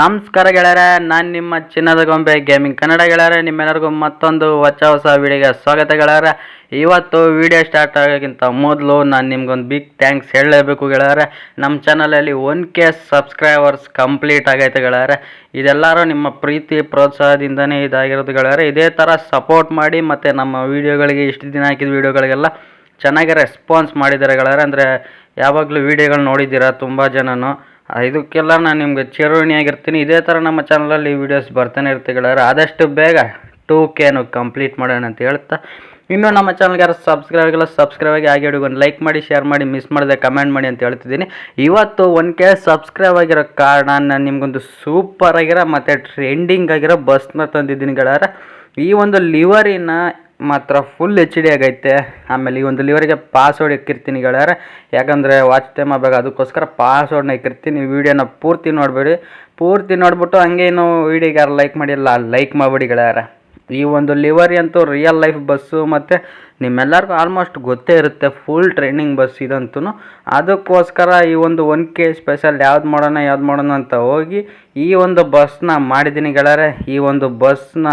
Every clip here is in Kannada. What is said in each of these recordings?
ನಮಸ್ಕಾರ ಗೆಳೆಯರೆ, ನಾನು ನಿಮ್ಮ ಚಿನ್ನದ ಗೊಂಬೆ ಗೇಮಿಂಗ್ ಕನ್ನಡ ಗೆಳೆಯರೆ, ನಿಮ್ಮೆಲ್ಲರಿಗೂ ಮತ್ತೊಂದು ಹೊಸ ಹೊಸ ವಿಡಿಯೋಗೆ ಸ್ವಾಗತ ಗೆಳೆಯರೆ. ಇವತ್ತು ವಿಡಿಯೋ ಸ್ಟಾರ್ಟ್ ಆಗೋಕ್ಕಿಂತ ಮೊದಲು ನಾನು ನಿಮ್ಗೊಂದು ಬಿಗ್ ಥ್ಯಾಂಕ್ಸ್ ಹೇಳಲೇಬೇಕು ಗೆಳೆಯರೆ. ನಮ್ಮ ಚಾನಲಲ್ಲಿ ಒನ್ ಕೆ ಸಬ್ಸ್ಕ್ರೈಬರ್ಸ್ ಕಂಪ್ಲೀಟ್ ಆಗೈತೆ ಗೆಳೆಯರೆ. ಇದೆಲ್ಲರೂ ನಿಮ್ಮ ಪ್ರೀತಿ, ಪ್ರೋತ್ಸಾಹದಿಂದನೇ ಇದಾಗಿರೋದು ಗೆಳೆಯರೆ. ಇದೇ ಥರ ಸಪೋರ್ಟ್ ಮಾಡಿ ಮತ್ತು ನಮ್ಮ ವೀಡಿಯೋಗಳಿಗೆ ಇಷ್ಟು ದಿನ ಹಾಕಿದ ವೀಡಿಯೋಗಳಿಗೆಲ್ಲ ಚೆನ್ನಾಗಿ ರೆಸ್ಪಾನ್ಸ್ ಮಾಡಿದ್ದಾರೆ ಗೆಳೆಯರೆ. ಅಂದರೆ ಯಾವಾಗಲೂ ವೀಡಿಯೋಗಳು ನೋಡಿದ್ದೀರಾ ತುಂಬ ಜನನು. ಇದಕ್ಕೆಲ್ಲ ನಾನು ನಿಮ್ಗೆ ಚಿರಋಣಿಯಾಗಿರ್ತೀನಿ ಇದೇ ಥರ ನಮ್ಮ ಚಾನಲಲ್ಲಿ ವೀಡಿಯೋಸ್ ಬರ್ತಾನೆ ಇರ್ತೀವಿ ಆದಷ್ಟು ಬೇಗ ಟೂ ಕೆನು ಕಂಪ್ಲೀಟ್ ಮಾಡೋಣ ಅಂತ ಹೇಳ್ತಾ. ಇನ್ನು ನಮ್ಮ ಚಾನಲ್ಗೆ ಯಾರು ಸಬ್ಸ್ಕ್ರೈಬ್ ಆಗಿಲ್ಲ ಸಬ್ಸ್ಕ್ರೈಬ್ ಆಗಿ ಆಗಿ ಒಂದು ಲೈಕ್ ಮಾಡಿ ಶೇರ್ ಮಾಡಿ ಮಿಸ್ ಮಾಡಿದೆ ಕಮೆಂಟ್ ಮಾಡಿ ಅಂತ ಹೇಳ್ತಿದ್ದೀನಿ. ಇವತ್ತು ಒನ್ ಕೆ ಸಬ್ಸ್ಕ್ರೈಬ್ ಆಗಿರೋ ಕಾರಣ ನಾನು ನಿಮಗೊಂದು ಸೂಪರ್ ಆಗಿರೋ ಮತ್ತು ಟ್ರೆಂಡಿಂಗ್ ಆಗಿರೋ ಬಸ್ನ ತಂದಿದ್ದೀನಿ ಗಳಾರ ಈ ಒಂದು ಲಿವರಿನ ಮಾತ್ರ ಫುಲ್ ಎಚ್ ಡಿ ಆಗೈತೆ. ಆಮೇಲೆ ಈ ಒಂದು ಲಿವರಿಗೆ ಪಾಸ್ವರ್ಡ್ ಇಕ್ಕಿರ್ತೀನಿ ಗೆಳೆಯರೆ. ಯಾಕಂದರೆ ವಾಚ್ ಟೈಮ್ ಆಗಬೇಕು, ಅದಕ್ಕೋಸ್ಕರ ಪಾಸ್ವರ್ಡ್ನ ಇಕ್ಕಿರ್ತೀನಿ ವಿಡಿಯೋನ ಪೂರ್ತಿ ನೋಡಬೇಡಿ. ಪೂರ್ತಿ ನೋಡಿಬಿಟ್ಟು ಹಂಗೆ ಏನು ವಿಡಿಯೋಗೆ ಯಾರು ಲೈಕ್ ಮಾಡಿಲ್ಲ ಲೈಕ್ ಮಾಡಿಬಿಡಿ ಗೆಳೆಯರೆ. ಈ ಒಂದು ಲಿವರಿ ಅಂತೂ ರಿಯಲ್ ಲೈಫ್ ಬಸ್ಸು ಮತ್ತು ನಿಮ್ಮೆಲ್ಲರಿಗೂ ಆಲ್ಮೋಸ್ಟ್ ಗೊತ್ತೇ ಇರುತ್ತೆ ಫುಲ್ ಟ್ರೈನಿಂಗ್ ಬಸ್ ಇದಂತೂ ಅದಕ್ಕೋಸ್ಕರ ಈ ಒಂದು ಒನ್ ಕೆ ಸ್ಪೆಷಲ್ ಯಾವ್ದು ಮಾಡೋಣ ಯಾವ್ದು ಮಾಡೋಣ ಅಂತ ಹೋಗಿ ಈ ಒಂದು ಬಸ್ನ ಮಾಡಿದ್ದೀನಿ ಗೆಳೆಯರೆ. ಈ ಒಂದು ಬಸ್ನ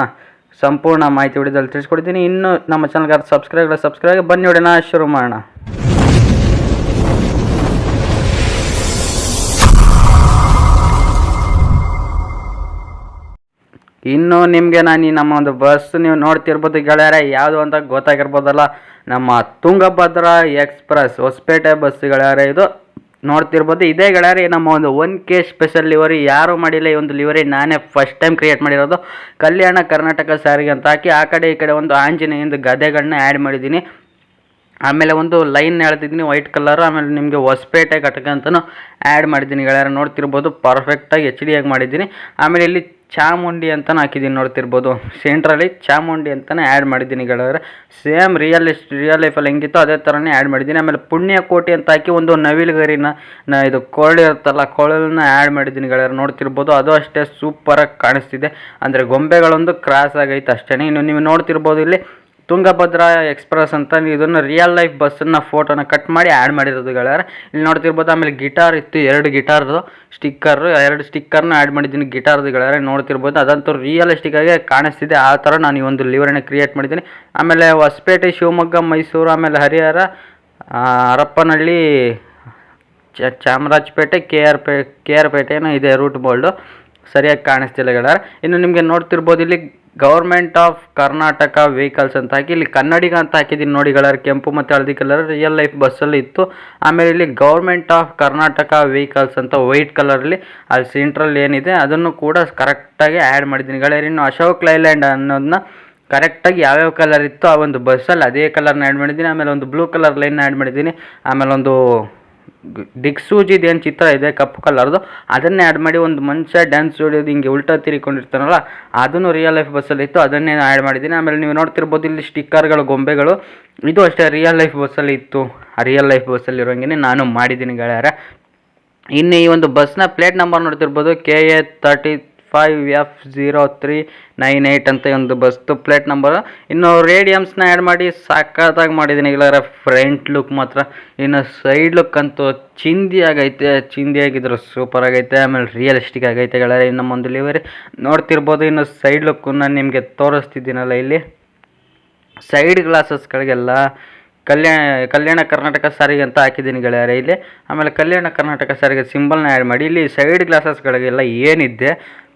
ಸಂಪೂರ್ಣ ಮಾಹಿತಿ ವಿಡಿಯೋದಲ್ಲಿ ತಿಳಿಸ್ಕೊಡ್ತೀನಿ ಇನ್ನು ನಮ್ಮ ಚಾನಲ್ಗೆ ಸಬ್ಸ್ಕ್ರೈಬ್ ಸಬ್ಸ್ಕ್ರೈಬ್ ಬನ್ನಿ ನೋಡೋಣ ಶುರು ಮಾಡೋಣ. ಇನ್ನು ನಿಮಗೆ ನಾನು ನಮ್ಮ ಒಂದು ಬಸ್ ನೀವು ನೋಡ್ತಿರ್ಬೋದು ಗೆಳೆಯರೆ, ಯಾವುದು ಅಂತ ಗೊತ್ತಾಗಿರ್ಬೋದಲ್ಲ. ನಮ್ಮ ತುಂಗಭದ್ರಾ ಎಕ್ಸ್ಪ್ರೆಸ್ ಹೊಸಪೇಟೆ ಬಸ್ ಇದು ನೋಡ್ತಿರ್ಬೋದು. ಇದೇ ಗೆಳೆಯರಿ, ನಮ್ಮ ಒಂದು ಒನ್ ಕೆ ಸ್ಪೆಷಲ್ ಲಿವರಿ ಯಾರು ಮಾಡಿಲ್ಲ ಈ ಒಂದು ಲಿವರಿ ನಾನೇ ಫಸ್ಟ್ ಟೈಮ್ ಕ್ರಿಯೇಟ್ ಮಾಡಿರೋದು. ಕಲ್ಯಾಣ ಕರ್ನಾಟಕ ಸಾರಿಗೆ ಅಂತ ಹಾಕಿ ಆ ಕಡೆ ಈ ಕಡೆ ಒಂದು ಆಂಜನೇಯಿಂದ ಗದೆಗಳನ್ನ ಆ್ಯಡ್ ಮಾಡಿದ್ದೀನಿ. ಆಮೇಲೆ ಒಂದು ಲೈನ್ ಹೇಳ್ತಿದ್ದೀನಿ ವೈಟ್ ಕಲರ್ ಆಮೇಲೆ ನಿಮಗೆ ಹೊಸಪೇಟೆ ಘಟಕ ಅಂತಲೂ ಆ್ಯಡ್ ಮಾಡಿದ್ದೀನಿ ಗೆಳೆಯರೆ. ನೋಡ್ತಿರ್ಬೋದು ಪರ್ಫೆಕ್ಟಾಗಿ ಎಚ್ ಡಿ ಆಗಿ ಮಾಡಿದ್ದೀನಿ. ಆಮೇಲೆ ಇಲ್ಲಿ ಚಾಮುಂಡಿ ಅಂತಲೂ ಹಾಕಿದ್ದೀನಿ ನೋಡ್ತಿರ್ಬೋದು ಸೆಂಟ್ರಲ್ಲಿ ಚಾಮುಂಡಿ ಅಂತಲೇ ಆ್ಯಡ್ ಮಾಡಿದ್ದೀನಿ ಗೆಳೆಯರೆ. ಸೇಮ್ ರಿಯಲ್ ರಿಯಲ್ ಲೈಫಲ್ಲಿ ಹೆಂಗಿತ್ತು ಅದೇ ಥರನೇ ಆ್ಯಡ್ ಮಾಡಿದ್ದೀನಿ ಆಮೇಲೆ ಪುಣ್ಯಕೋಟಿ ಅಂತ ಹಾಕಿ ಒಂದು ನವಿಲುಗರಿನ, ನ, ಇದು ಕೋಳಿ ಇರುತ್ತಲ್ಲ ಕೊರಳನ್ನ ಆ್ಯಡ್ ಮಾಡಿದ್ದೀನಿ ಗೆಳೆಯರೆ. ನೋಡ್ತಿರ್ಬೋದು ಅದು ಅಷ್ಟೇ ಸೂಪರಾಗಿ ಕಾಣಿಸ್ತಿದೆ. ಅಂದರೆ ಗೊಂಬೆಗಳೊಂದು ಕ್ರಾಸ್ ಆಗೈತೆ ಅಷ್ಟೇ ಇನ್ನು ನೀವು ನೋಡ್ತಿರ್ಬೋದು ಇಲ್ಲಿ ತುಂಗಭದ್ರಾ ಎಕ್ಸ್ಪ್ರೆಸ್ ಅಂತ ಇದನ್ನು ರಿಯಲ್ ಲೈಫ್ ಬಸ್ಸನ್ನ ಫೋಟೋನ ಕಟ್ ಮಾಡಿ ಆ್ಯಡ್ ಮಾಡಿರೋದು ಇಲ್ಲಿ ನೋಡ್ತಿರ್ಬೋದು ಆಮೇಲೆ ಗಿಟಾರ್ ಇತ್ತು, ಎರಡು ಗಿಟಾರ್ದು ಸ್ಟಿಕ್ಕರ್ ಎರಡು ಸ್ಟಿಕ್ಕರ್ನ ಆ್ಯಡ್ ಮಾಡಿದ್ದೀನಿ ಗಿಟಾರ್ದು ಗೆಳೆಯರೆ. ನೋಡ್ತಿರ್ಬೋದು ಅದಂತೂ ರಿಯಲಿಸ್ಟಿಕ್ ಆಗಿ ಕಾಣಿಸ್ತಿದೆ. ಆ ಥರ ನಾನು ಈ ಒಂದು ಲಿವರನ್ನ ಕ್ರಿಯೇಟ್ ಮಾಡಿದ್ದೀನಿ. ಆಮೇಲೆ ಹೊಸಪೇಟೆ, ಶಿವಮೊಗ್ಗ, ಮೈಸೂರು, ಆಮೇಲೆ ಹರಿಹರ ಹರಪ್ಪನಹಳ್ಳಿ ಚಾಮರಾಜಪೇಟೆ ಕೆ ಆರ್ ಪೇ ಕೆ ಆರ್ ಪೇಟೆನೂ ಇದೆ ರೂಟ್ ಬೋಲ್ಡು ಸರಿಯಾಗಿ ಕಾಣಿಸ್ತಿಲ್ಲ ಇನ್ನು ನಿಮಗೆ ನೋಡ್ತಿರ್ಬೋದು ಇಲ್ಲಿ ಗೌರ್ಮೆಂಟ್ ಆಫ್ ಕರ್ನಾಟಕ ವೆಹಿಕಲ್ಸ್ ಅಂತ ಹಾಕಿ, ಇಲ್ಲಿ ಕನ್ನಡಿಗ ಅಂತ ಹಾಕಿದ್ದೀನಿ ನೋಡಿ ಕಲರ್ ಕೆಂಪು ಮತ್ತು ಹಳದಿ ಕಲರ್ ರಿಯಲ್ ಲೈಫ್ ಬಸ್ಸಲ್ಲಿ ಇತ್ತು. ಆಮೇಲೆ ಇಲ್ಲಿ ಗೌರ್ಮೆಂಟ್ ಆಫ್ ಕರ್ನಾಟಕ ವೆಹಿಕಲ್ಸ್ ಅಂತ ವೈಟ್ ಕಲರಲ್ಲಿ ಅಲ್ಲಿ ಸೆಂಟ್ರಲ್ಲಿ ಏನಿದೆ, ಅದನ್ನು ಕೂಡ ಕರೆಕ್ಟಾಗಿ ಆ್ಯಡ್ ಮಾಡಿದ್ದೀನಿ ಗಳೇ ಇನ್ನು ಅಶೋಕ್ ಲೈಲ್ಯಾಂಡ್ ಅನ್ನೋದನ್ನ ಕರೆಕ್ಟಾಗಿ ಯಾವ್ಯಾವ ಕಲರ್ ಇತ್ತು ಆ ಒಂದು ಬಸ್ಸಲ್ಲಿ ಅದೇ ಕಲರ್ನ ಆ್ಯಡ್ ಮಾಡಿದ್ದೀನಿ ಆಮೇಲೆ ಒಂದು ಬ್ಲೂ ಕಲರ್ ಲೈನ್ ಆ್ಯಡ್ ಮಾಡಿದ್ದೀನಿ ಆಮೇಲೆ ಒಂದು ದಿಕ್ಸೂಜಿದು ಏನು ಚಿತ್ರ ಇದೆ, ಕಪ್ಪು ಕಲರ್ದು ಅದನ್ನೇ ಆ್ಯಡ್ ಮಾಡಿ ಒಂದು ಮನುಷ್ಯ ಡ್ಯಾನ್ಸ್ ಹೊಡಿಯೋದು ಹಿಂಗೆ ಉಲ್ಟಾ ತಿರ್ಕೊಂಡಿರ್ತಾನಲ್ಲ ಅದನ್ನು ರಿಯಲ್ ಲೈಫ್ ಬಸ್ಸಲ್ಲಿ ಇತ್ತು. ಅದನ್ನೇ ಆ್ಯಡ್ ಮಾಡಿದ್ದೀನಿ. ಆಮೇಲೆ ನೀವು ನೋಡ್ತಿರ್ಬೋದು ಇಲ್ಲಿ ಸ್ಟಿಕ್ಕರ್ಗಳು ಗೊಂಬೆಗಳು. ಇದು ಅಷ್ಟೇ ರಿಯಲ್ ಲೈಫ್ ಬಸ್ಸಲ್ಲಿ ಇತ್ತು. ಆ ರಿಯಲ್ ಲೈಫ್ ಬಸ್ಸಲ್ಲಿ ಇರೋಂಗೆ ನಾನು ಮಾಡಿದ್ದೀನಿ ಗೆಳೆಯರೆ. ಇನ್ನು ಈ ಒಂದು ಬಸ್ನ ಪ್ಲೇಟ್ ನಂಬರ್ ನೋಡ್ತಿರ್ಬೋದು K A thirty five F zero three nine eight ಅಂತ ಒಂದು ಬಸ್ತು ಪ್ಲೇಟ್ ನಂಬರ್ ಇನ್ನು ರೇಡಿಯಮ್ಸ್ನ ಆ್ಯಡ್ ಮಾಡಿ ಸಖತ್ತಾಗಿ ಮಾಡಿದ್ದೀನಿ ಇಲ್ಲಾರ ಫ್ರಂಟ್ ಲುಕ್ ಮಾತ್ರ. ಇನ್ನು ಸೈಡ್ ಲುಕ್ ಅಂತೂ ಚಿಂದಿ ಆಗೈತೆ. ಚಿಂದಿ ಆಗಿದ್ರು ಸೂಪರ್ ಆಗೈತೆ. ಆಮೇಲೆ ರಿಯಲಿಸ್ಟಿಕ್ ಆಗೈತೆ ಗೆಳೆಯರೆ ಇನ್ನು ಒಂದು ಲಿವರಿ ನೋಡ್ತಿರ್ಬೋದು, ಇನ್ನು ಸೈಡ್ ಲುಕ್ಕು ನಾನು ನಿಮಗೆ ತೋರಿಸ್ತಿದ್ದೀನಲ್ಲ ಇಲ್ಲಿ. ಸೈಡ್ ಗ್ಲಾಸಸ್ಗಳಿಗೆಲ್ಲ ಕಲ್ಯಾಣ ಕಲ್ಯಾಣ ಕರ್ನಾಟಕ ಸಾರಿಗೆ ಅಂತ ಹಾಕಿದ್ದೀನಿ ಗೆಳೆಯರೆ ಇಲ್ಲಿ. ಆಮೇಲೆ ಕಲ್ಯಾಣ ಕರ್ನಾಟಕ ಸಾರಿಗೆ ಸಿಂಬಲ್ನ ಆ್ಯಡ್ ಮಾಡಿ. ಇಲ್ಲಿ ಸೈಡ್ ಗ್ಲಾಸಸ್ಗಳಿಗೆಲ್ಲ ಏನಿದೆ?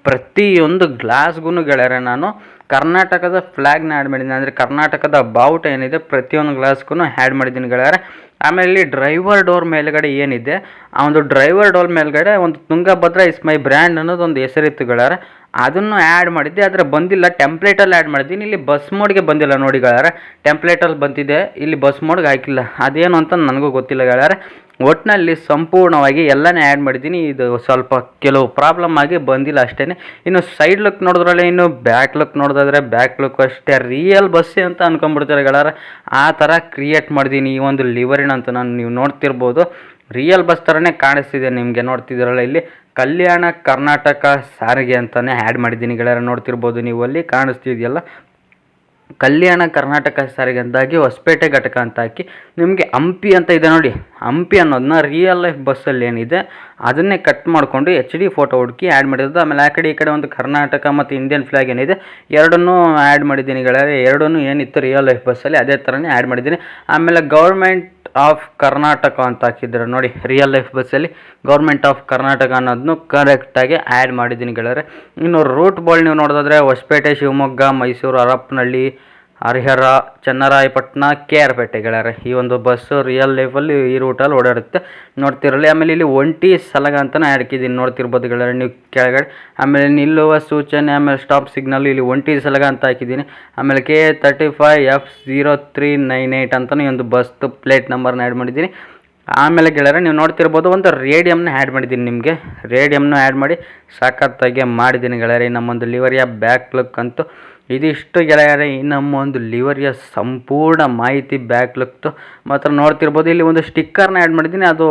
ಪ್ರತಿಯೊಂದು ಗ್ಲಾಸ್ಗೂ ಗೆಳೆಯರೆ, ನಾನು ಕರ್ನಾಟಕದ ಫ್ಲ್ಯಾಗ್ನ ಆ್ಯಡ್ ಮಾಡಿದ್ದೀನಿ. ಅಂದರೆ ಕರ್ನಾಟಕದ ಬಾವುಟ ಏನಿದೆ, ಪ್ರತಿಯೊಂದು ಗ್ಲಾಸ್ಗೂ ಆ್ಯಡ್ ಮಾಡಿದ್ದೀನಿ ಗೆಳೆಯರೆ. ಆಮೇಲೆ ಇಲ್ಲಿ ಡ್ರೈವರ್ ಡೋರ್ ಮೇಲ್ಗಡೆ ಏನಿದೆ, ಆ ಒಂದು ಡ್ರೈವರ್ ಡೋರ್ ಮೇಲ್ಗಡೆ ಒಂದು ತುಂಗಭದ್ರ ಇಸ್ ಮೈ ಬ್ರ್ಯಾಂಡ್ ಅನ್ನೋದು ಒಂದು ಹೆಸರಿತ್ತು ಗೆಳೆಯರೆ. ಅದನ್ನು ಆ್ಯಡ್ ಮಾಡಿದ್ದೆ, ಆದರೆ ಬಂದಿಲ್ಲ. ಟೆಂಪ್ಲೇಟಲ್ಲಿ ಆ್ಯಡ್ ಮಾಡಿದ್ದೀನಿ. ಇಲ್ಲಿ ಬಸ್ ಮೋಡ್ಗೆ ಬಂದಿಲ್ಲ ನೋಡಿ ಗೆಳೆಯರೆ. ಟೆಂಪ್ಲೇಟಲ್ಲಿ ಬಂದಿದೆ, ಇಲ್ಲಿ ಬಸ್ ಮೋಡ್ಗೆ ಹಾಕಿಲ್ಲ. ಅದೇನು ಅಂತ ನನಗೂ ಗೊತ್ತಿಲ್ಲ ಗೆಳೆಯರೆ. ಒಟ್ಟಿನಲ್ಲಿ ಸಂಪೂರ್ಣವಾಗಿ ಎಲ್ಲನೇ ಆ್ಯಡ್ ಮಾಡಿದ್ದೀನಿ. ಇದು ಸ್ವಲ್ಪ ಕೆಲವು ಪ್ರಾಬ್ಲಮ್ ಆಗಿ ಬಂದಿಲ್ಲ ಅಷ್ಟೇ ಇನ್ನು ಸೈಡ್ ಲುಕ್ ನೋಡಿದ್ರಲ್ಲೇ ಇನ್ನು ಬ್ಯಾಕ್ ಲುಕ್ ನೋಡಿದ್ರೆ ಬ್ಯಾಕ್ ಲುಕ್ ಅಷ್ಟೇ ರಿಯಲ್ ಬಸ್ಸೇ ಅಂತ ಅನ್ಕೊಂಡ್ಬಿಡ್ತಾರೆ ಗಳಾರ ಆ ಥರ ಕ್ರಿಯೇಟ್ ಮಾಡಿದ್ದೀನಿ. ಈ ಒಂದು ಲಿವರಿನ ಅಂತ ನಾನು ನೀವು ನೋಡ್ತಿರ್ಬೋದು. ರಿಯಲ್ ಬಸ್ ಥರನೇ ಕಾಣಿಸ್ತಿದೆ ನಿಮಗೆ ನೋಡ್ತಿದ್ದೀರಲ್ಲ ಇಲ್ಲಿ. ಕಲ್ಯಾಣ ಕರ್ನಾಟಕ ಸಾರಿಗೆ ಅಂತಲೇ ಆ್ಯಡ್ ಮಾಡಿದ್ದೀನಿ ಗೆಳೆಯರ. ನೋಡ್ತಿರ್ಬೋದು ನೀವು ಅಲ್ಲಿ ಕಾಣಿಸ್ತಿದೆಯಲ್ಲ. ಕಲ್ಯಾಣ ಕರ್ನಾಟಕ ಸಾರಿಗೆ ಅಂತಾಗಿ ಹೊಸಪೇಟೆ ಘಟಕ ಅಂತ ಹಾಕಿ ನಿಮಗೆ ಹಂಪಿ ಅಂತ ಇದೆ ನೋಡಿ. ಹಂಪಿ ಅನ್ನೋದನ್ನ ರಿಯಲ್ ಲೈಫ್ ಬಸ್ಸಲ್ಲಿ ಏನಿದೆ, ಅದನ್ನೇ ಕಟ್ ಮಾಡಿಕೊಂಡು ಎಚ್ ಡಿ ಫೋಟೋ ಹುಡುಕಿ ಆ್ಯಡ್ ಮಾಡಿರೋದು. ಆಮೇಲೆ ಆ ಕಡೆ ಈ ಕಡೆ ಒಂದು ಕರ್ನಾಟಕ ಮತ್ತು ಇಂಡಿಯನ್ ಫ್ಲಾಗ್ ಏನಿದೆ, ಎರಡನ್ನೂ ಆ್ಯಡ್ ಮಾಡಿದ್ದೀನಿ ಗೆಳೆಯರೆ. ಎರಡನ್ನೂ ಏನಿತ್ತು ರಿಯಲ್ ಲೈಫ್ ಬಸ್ಸಲ್ಲಿ ಅದೇ ಥರನೇ ಆ್ಯಡ್ ಮಾಡಿದ್ದೀನಿ. ಆಮೇಲೆ ಗೌರ್ಮೆಂಟ್ ಆಫ್ ಕರ್ನಾಟಕ ಅಂತ ಹಾಕಿದ್ರು ನೋಡಿ ರಿಯಲ್ ಲೈಫ್ ಬಸ್ಸಲ್ಲಿ ಗೌರ್ಮೆಂಟ್ ಆಫ್ ಕರ್ನಾಟಕ ಅನ್ನೋದನ್ನು ಕರೆಕ್ಟಾಗಿ ಆ್ಯಡ್ ಮಾಡಿದ್ದೀನಿ ಗೆಳೆಯರೆ. ಇನ್ನು ರೂಟ್ ಬಾಲ್ ನೀವು ನೋಡೋದಾದ್ರೆ ಹೊಸಪೇಟೆ, ಶಿವಮೊಗ್ಗ, ಮೈಸೂರು, ಹರಪನಹಳ್ಳಿ ಹರಿಹರ, ಚೆನ್ನರಾಯಪಟ್ಟಣ, ಕೆ ಆರ್ ಪೇಟೆ ಗೆಳೆಯರೆ, ಈ ಒಂದು ಬಸ್ಸು ರಿಯಲ್ ಲೈಫಲ್ಲಿ ಈ ರೂಟಲ್ಲಿ ಓಡಾಡುತ್ತೆ. ನೋಡ್ತಿರಲಿ, ಆಮೇಲೆ ಇಲ್ಲಿ ಒಂಟಿ ಸಲಗ ಅಂತಲೇ ಹಾಕಿದ್ದೀನಿ ನೋಡ್ತಿರ್ಬೋದು ಗೆಳೆಯರೆ, ನೀವು ಕೆಳಗಡೆ. ಆಮೇಲೆ ನಿಲ್ಲುವ ಸೂಚನೆ, ಆಮೇಲೆ ಸ್ಟಾಪ್ ಸಿಗ್ನಲ್ ಇಲ್ಲಿ ಒಂಟಿ ಸಲಗ ಅಂತ ಹಾಕಿದ್ದೀನಿ. ಆಮೇಲೆ K thirty five F zero three nine eight ಅಂತಲೂ ಈ ಒಂದು ಬಸ್ದು ಪ್ಲೇಟ್ ನಂಬರ್ನ ಆ್ಯಡ್ ಮಾಡಿದ್ದೀನಿ. ಆಮೇಲೆ ಗೆಳೆಯರೆ, ನೀವು ನೋಡ್ತಿರ್ಬೋದು ಒಂದು ರೇಡಿಯಮ್ನ ಆ್ಯಡ್ ಮಾಡಿದ್ದೀನಿ ನಿಮಗೆ. ರೇಡಿಯಮ್ನ ಆ್ಯಡ್ ಮಾಡಿ ಸಾಕತ್ತಾಗಿ ಮಾಡಿದ್ದೀನಿ ಗೆಳೆಯರೆ ನಮ್ಮೊಂದು ಲಿವರಿಯ ಬ್ಯಾಕ್ ಲುಕ್ ಅಂತೂ. ಇದಿಷ್ಟು ಗೆಳೆಯರೆ ಈ ನಮ್ಮ ಒಂದು ಲಿವರಿಯ ಸಂಪೂರ್ಣ ಮಾಹಿತಿ ಬ್ಯಾಕ್ ಲುಕ್ತು ಮಾತ್ರ ನೋಡ್ತಿರ್ಬೋದು. ಇಲ್ಲಿ ಒಂದು ಸ್ಟಿಕ್ಕರ್ನ ಆ್ಯಡ್ ಮಾಡಿದ್ದೀನಿ. ಅದು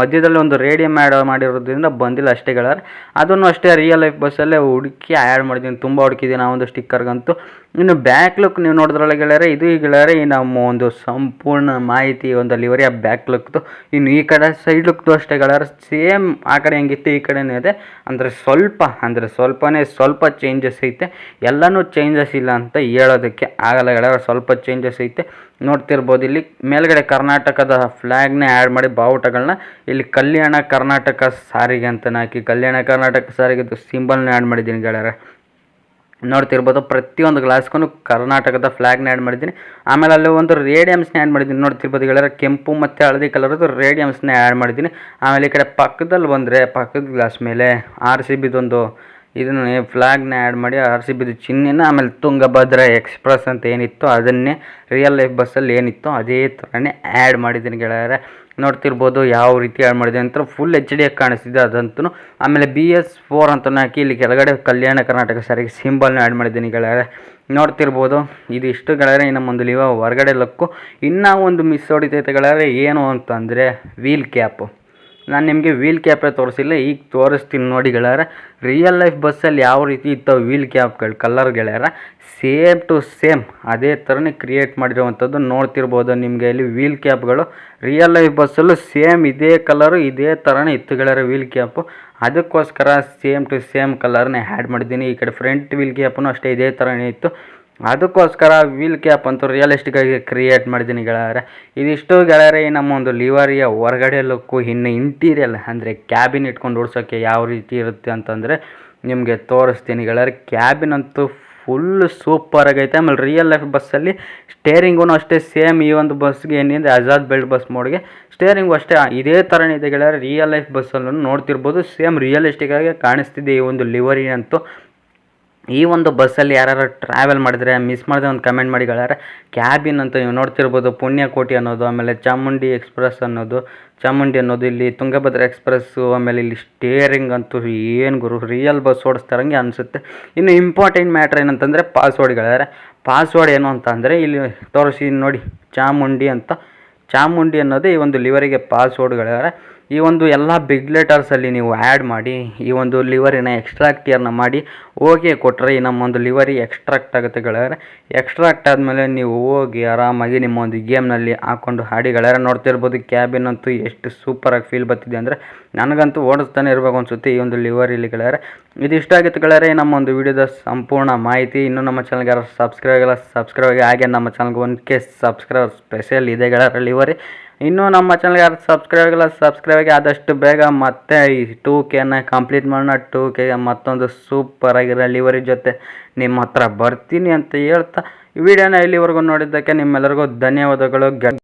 ಮಧ್ಯದಲ್ಲಿ ಒಂದು ರೇಡಿಯಮ್ ಆ್ಯಡ್ ಮಾಡಿರೋದ್ರಿಂದ ಬಂದಿಲ್ಲ ಅಷ್ಟೇ ಗೆಳೆಯರೆ ಅದನ್ನು ಅಷ್ಟೇ ರಿಯಲ್ ಲೈಫ್ ಬಸ್ಸಲ್ಲೇ ಹುಡುಕಿ ಆ್ಯಡ್ ಮಾಡಿದ್ದೀನಿ ತುಂಬ ಹುಡುಕಿದ್ದೀನಿ ಆ ಒಂದು ಸ್ಟಿಕ್ಕರ್ಗಂತೂ ಇನ್ನು ಬ್ಯಾಕ್ ಲುಕ್ ನೀವು ನೋಡಿದ್ರಲ್ಲ ಗೆಳೆಯರೆ, ಇದು ಈ ಗೆಳೆಯರೆ ಈ ನಮ್ಮ ಒಂದು ಸಂಪೂರ್ಣ ಮಾಹಿತಿ, ಒಂದು ಲಿವರಿಯ ಬ್ಯಾಕ್ ಲುಕ್ದು ಇನ್ನು ಈ ಕಡೆ ಸೈಡ್ ಲುಕ್ದು ಅಷ್ಟೇ ಗೆಳೆಯರೆ ಸೇಮ್ ಆ ಕಡೆ ಹೆಂಗಿತ್ತು, ಈ ಕಡೆನೇ ಇದೆ. ಅಂದರೆ ಸ್ವಲ್ಪ, ಅಂದರೆ ಸ್ವಲ್ಪನೇ ಸ್ವಲ್ಪ ಚೇಂಜಸ್ ಐತೆ. ಎಲ್ಲನೂ ಚೇಂಜಸ್ ಇಲ್ಲ ಅಂತ ಹೇಳೋದಕ್ಕೆ ಆಗಲ್ಲ ಗೆಳೆಯರೆ, ಸ್ವಲ್ಪ ಚೇಂಜಸ್ ಐತೆ. ನೋಡ್ತಿರ್ಬೋದು. ಇಲ್ಲಿ ಮೇಲ್ಗಡೆ ಕರ್ನಾಟಕದ ಫ್ಲ್ಯಾಗ್ನೇ ಆ್ಯಡ್ ಮಾಡಿ ಬಾವುಟಗಳನ್ನ ಇಲ್ಲಿ ಕಲ್ಯಾಣ ಕರ್ನಾಟಕ ಸಾರಿಗೆ ಅಂತ ಹಾಕಿ, ಕಲ್ಯಾಣ ಕರ್ನಾಟಕ ಸಾರಿಗೆದು ಸಿಂಬಲ್ನ ಆ್ಯಡ್ ಮಾಡಿದ್ದೀನಿ ಗೆಳೆಯರೆ. ನೋಡ್ತಿರ್ಬೋದು ಪ್ರತಿಯೊಂದು ಗ್ಲಾಸ್ಗೂ ಕರ್ನಾಟಕದ ಫ್ಲ್ಯಾಗ್ನ ಆ್ಯಡ್ ಮಾಡಿದ್ದೀನಿ. ಆಮೇಲೆ ಅಲ್ಲಿ ಒಂದು ರೇಡಿಯಮ್ಸ್ನ ಆ್ಯಡ್ ಮಾಡಿದ್ದೀನಿ. ನೋಡ್ತಿರ್ಬೋದು ಗೆಳೆಯರೆ, ಕೆಂಪು ಮತ್ತು ಹಳದಿ ಕಲರ್ದು ರೇಡಿಯಮ್ಸ್ನ ಆ್ಯಡ್ ಮಾಡಿದ್ದೀನಿ. ಆಮೇಲೆ ಈ ಕಡೆ ಪಕ್ಕದಲ್ಲಿ ಬಂದರೆ, ಪಕ್ಕದ ಗ್ಲಾಸ್ ಮೇಲೆ ಆರ್ ಸಿ ಬಿದೊಂದು ಇದನ್ನು ಫ್ಲಾಗ್ನ ಆ್ಯಡ್ ಮಾಡಿ ಆರ್ ಸಿ ಬಿದು ಚಿಹ್ನೆನ ಆಮೇಲೆ ತುಂಗಭದ್ರ ಎಕ್ಸ್ಪ್ರೆಸ್ ಅಂತ ಏನಿತ್ತು ಅದನ್ನೇ ರಿಯಲ್ ಲೈಫ್ ಬಸ್ಸಲ್ಲಿ ಏನಿತ್ತು ಅದೇ ಥರನೇ ಆ್ಯಡ್ ಮಾಡಿದ್ದೀನಿ ಗೆಳೆಯರೆ. ನೋಡ್ತಿರ್ಬೋದು ಯಾವ ರೀತಿ ಆ್ಯಡ್ ಮಾಡಿದೆ ಅಂತ ಫುಲ್ ಎಚ್ ಡಿ ಆಗಿ ಕಾಣಿಸ್ತಿದೆ ಅದಂತೂ ಆಮೇಲೆ ಬಿ ಎಸ್ ಫೋರ್ ಅಂತ ಹಾಕಿ ಇಲ್ಲಿ ಕೆಳಗಡೆ ಕಲ್ಯಾಣ ಕರ್ನಾಟಕ ಸಾರಿಗೆ ಸಿಂಬಲ್ನ ಆ್ಯಡ್ ಮಾಡಿದ್ದೀನಿ ಗೆಳೆಯರೆ. ನೋಡ್ತಿರ್ಬೋದು ಇದಿಷ್ಟು ಗೆಳೆಯರೆ, ಇನ್ನು ಮುಂದೆ ಇವಾಗ ಹೊರಗಡೆ ಲಕ್ಕು ಇನ್ನೂ ಒಂದು ಮಿಸ್ ಹೊಡಿತೈತೆ ಗೆಳೆಯರೆ, ಏನು ಅಂತಂದರೆ ವೀಲ್ ಕ್ಯಾಪು ನಾನು ನಿಮಗೆ ವೀಲ್ ಕ್ಯಾಪೇ ತೋರಿಸಿಲ್ಲ, ಈಗ ತೋರಿಸ್ತೀನಿ ನೋಡಿ ಗೆಳೆಯರ. ರಿಯಲ್ ಲೈಫ್ ಬಸ್ಸಲ್ಲಿ ಯಾವ ರೀತಿ ಇತ್ತು ವೀಲ್ ಕ್ಯಾಪ್ಗಳು ಕಲರ್ ಗೆಳೆಯರ? ಸೇಮ್ ಟು ಸೇಮ್ ಅದೇ ಥರನೇ ಕ್ರಿಯೇಟ್ ಮಾಡಿರುವಂಥದ್ದು ನೋಡ್ತಿರ್ಬೋದು ನಿಮಗೆ ಇಲ್ಲಿ ವೀಲ್ ಕ್ಯಾಪ್ಗಳು ರಿಯಲ್ ಲೈಫ್ ಬಸ್ಸಲ್ಲೂ ಸೇಮ್ ಇದೇ ಕಲರು ಇದೇ ಥರನೇ ಇತ್ತು ಗೆಳೆಯರ ವೀಲ್ ಕ್ಯಾಪು ಅದಕ್ಕೋಸ್ಕರ ಸೇಮ್ ಟು ಸೇಮ್ ಕಲರ್ನೇ ಆ್ಯಡ್ ಮಾಡಿದ್ದೀನಿ. ಈ ಕಡೆ ಫ್ರಂಟ್ ವೀಲ್ ಕ್ಯಾಪನ್ನು ಅಷ್ಟೇ ಇದೇ ಥರನೇ ಇತ್ತು. ಅದಕ್ಕೋಸ್ಕರ ವೀಲ್ ಕ್ಯಾಪ್ ಅಂತೂ ರಿಯಲಿಸ್ಟಿಕ್ ಆಗಿ ಕ್ರಿಯೇಟ್ ಮಾಡಿದ್ದೀನಿ ಗೆಳೆಯರೆ. ಇದಿಷ್ಟು ಗೆಳೆಯರೆ ನಮ್ಮ ಒಂದು ಲಿವರಿಯ ಹೊರಗಡೆ ಲುಕ್ಕು, ಇನ್ನು ಇಂಟೀರಿಯಲ್ ಅಂದರೆ ಕ್ಯಾಬಿನ್ ಇಟ್ಕೊಂಡು ಓಡಿಸೋಕ್ಕೆ ಯಾವ ರೀತಿ ಇರುತ್ತೆ ಅಂತಂದರೆ ನಿಮಗೆ ತೋರಿಸ್ತೀನಿ ಗೆಳೆಯರೆ. ಕ್ಯಾಬಿನ್ ಅಂತೂ ಫುಲ್ ಸೂಪರ್ ಆಗೈತೆ. ಆಮೇಲೆ ರಿಯಲ್ ಲೈಫ್ ಬಸ್ಸಲ್ಲಿ ಸ್ಟೇರಿಂಗೂ ಅಷ್ಟೇ ಸೇಮ್ ಈ ಒಂದು ಬಸ್ಗೆ ಏನಿದೆ ಆಜಾದ್ ಬೆಲ್ಟ್ ಬಸ್ ಮೋಡ್ಗೆ ಸ್ಟೇರಿಂಗು ಅಷ್ಟೇ. ಇದೇ ಥರನೇ ಇದೆ ಗೆಳೆಯರೆ ರಿಯಲ್ ಲೈಫ್ ಬಸ್ಸಲ್ಲೂ ನೋಡ್ತಿರ್ಬೋದು. ಸೇಮ್ ರಿಯಲಿಸ್ಟಿಕ್ ಆಗಿ ಕಾಣಿಸ್ತಿದೆ ಈ ಒಂದು ಲಿವರಿ ಅಂತೂ ಈ ಒಂದು ಬಸ್ಸಲ್ಲಿ ಯಾರು ಟ್ರಾವೆಲ್ ಮಾಡಿದರೆ ಮಿಸ್ ಮಾಡಿದ್ರೆ ಒಂದು ಕಮೆಂಟ್ ಮಾಡಿ ಗೆಳೆಯರೆ ಕ್ಯಾಬಿನ್ ಅಂತ ನೀವು ನೋಡ್ತಿರ್ಬೋದು, ಪುಣ್ಯಕೋಟಿ ಅನ್ನೋದು, ಆಮೇಲೆ ಚಾಮುಂಡಿ ಎಕ್ಸ್ಪ್ರೆಸ್ ಅನ್ನೋದು. ಚಾಮುಂಡಿ ಅನ್ನೋದು ಇಲ್ಲಿ ತುಂಗಭದ್ರಾ ಎಕ್ಸ್ಪ್ರೆಸ್ಸು ಆಮೇಲೆ ಇಲ್ಲಿ ಸ್ಟೇರಿಂಗ್ ಅಂತೂ ಏನು ಗುರು ರಿಯಲ್ ಬಸ್ ಓಡಿಸ್ತಾರಂಗೆ ಅನಿಸುತ್ತೆ. ಇನ್ನು ಇಂಪಾರ್ಟೆಂಟ್ ಮ್ಯಾಟ್ರ್ ಏನಂತಂದರೆ ಪಾಸ್ವರ್ಡ್ ಗೆಳೆಯರೆ. ಪಾಸ್ವರ್ಡ್ ಏನು ಅಂತ ಅಂದರೆ ಇಲ್ಲಿ ತೋರಿಸಿ ನೋಡಿ, ಚಾಮುಂಡಿ ಅಂತ. ಚಾಮುಂಡಿ ಅನ್ನೋದೇ ಈ ಒಂದು ಲಿವರಿಗೆ ಪಾಸ್ವರ್ಡ್ ಈ ಒಂದು ಎಲ್ಲ ಬಿಗ್ ಲೆಟರ್ಸಲ್ಲಿ ನೀವು ಆ್ಯಡ್ ಮಾಡಿ, ಈ ಒಂದು ಲಿವರಿನ ಎಕ್ಸ್ಟ್ರಾಕ್ಟಿಯರ್ನ ಮಾಡಿ ಓಕೆ ಕೊಟ್ಟರೆ ಈ ನಮ್ಮ ಒಂದು ಲಿವರಿ ಎಕ್ಸ್ಟ್ರಾಕ್ಟ್ ಆಗುತ್ತೆ ಗೆಳೆಯರೆ. ಎಕ್ಸ್ಟ್ರಾಕ್ಟ್ ಆದಮೇಲೆ ನೀವು ಹೋಗಿ ಆರಾಮಾಗಿ ನಿಮ್ಮ ಒಂದು ಗೇಮ್ನಲ್ಲಿ ಹಾಕ್ಕೊಂಡು ಹಾಡಿ ಗೆಳೆಯರೆ. ನೋಡ್ತಿರ್ಬೋದು ಕ್ಯಾಬಿನ್ ಅಂತೂ ಎಷ್ಟು ಸೂಪರಾಗಿ ಫೀಲ್ ಬರ್ತಿದೆ ಅಂದರೆ ನನಗಂತೂ ಓಡಿಸ್ತಾನೆ ಇರಬೇಕು ಅನಿಸುತ್ತೆ ಈ ಒಂದು ಲಿವರಿಲಿ ಗೆಳೆಯರೆ. ಇದು ಇಷ್ಟ ಆಗಿತ್ತು ಗೆಳೆಯರೆ ನಮ್ಮ ಒಂದು ವಿಡಿಯೋದ ಸಂಪೂರ್ಣ ಮಾಹಿತಿ. ಇನ್ನೂ ನಮ್ಮ ಚಾನಲ್ಗೆ ಯಾರು ಸಬ್ಸ್ಕ್ರೈಬ್ ಆಗಿಲ್ಲ ಸಬ್ಸ್ಕ್ರೈಬ್ ಆಗಿ ಹಾಗೆ ನಮ್ಮ ಚಾನಲ್ಗೆ ಒಂದು ಕೆ ಸಬ್ಸ್ಕ್ರೈಬ್ ಸ್ಪೆಷಲ್ ಇದೆ ಗೆಳೆಯರೆ ಲಿವರಿ ಇನ್ನೂ ನಮ್ಮ ಚಾನಲ್ಗೆ ಯಾರು ಸಬ್ಸ್ಕ್ರೈಬ್ ಆಗಿಲ್ಲ ಸಬ್ಸ್ಕ್ರೈಬ್ ಆಗಿ ಆದಷ್ಟು ಬೇಗ ಮತ್ತೆ ಈ ಟೂ ಕೆನ ಕಂಪ್ಲೀಟ್ ಮಾಡೋಣ. ಟೂ ಕೆ ಮತ್ತೊಂದು ಸೂಪರ್ ಆಗಿರೋ ಲಿವರಿ ಜೊತೆ ನಿಮ್ಮ ಹತ್ರ ಬರ್ತೀನಿ ಅಂತ ಹೇಳ್ತಾ ಈ ವಿಡಿಯೋನ ಇಲ್ಲಿವರೆಗೂ ನೋಡಿದ್ದಕ್ಕೆ ನಿಮ್ಮೆಲ್ಲರಿಗೂ ಧನ್ಯವಾದಗಳು.